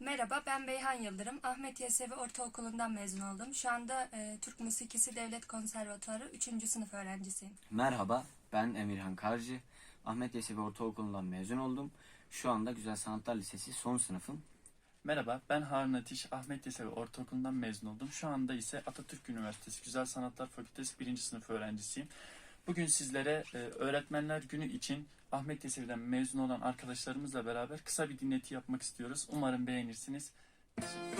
Merhaba, ben Beyhan Yıldırım. Ahmet Yesevi Ortaokulu'ndan mezun oldum. Şu anda e, Türk Musikisi Devlet Konservatuarı 3. sınıf öğrencisiyim. Merhaba, ben Emirhan Karcı. Ahmet Yesevi Ortaokulu'ndan mezun oldum. Şu anda Güzel Sanatlar Lisesi son sınıfım. Merhaba, ben Harun Ateş, Ahmet Yesevi Ortaokulu'ndan mezun oldum. Şu anda ise Atatürk Üniversitesi Güzel Sanatlar Fakültesi 1. sınıf öğrencisiyim. Bugün sizlere e, Öğretmenler Günü için Ahmet Yesevi'den mezun olan arkadaşlarımızla beraber kısa bir dinleti yapmak istiyoruz. Umarım beğenirsiniz. Olsa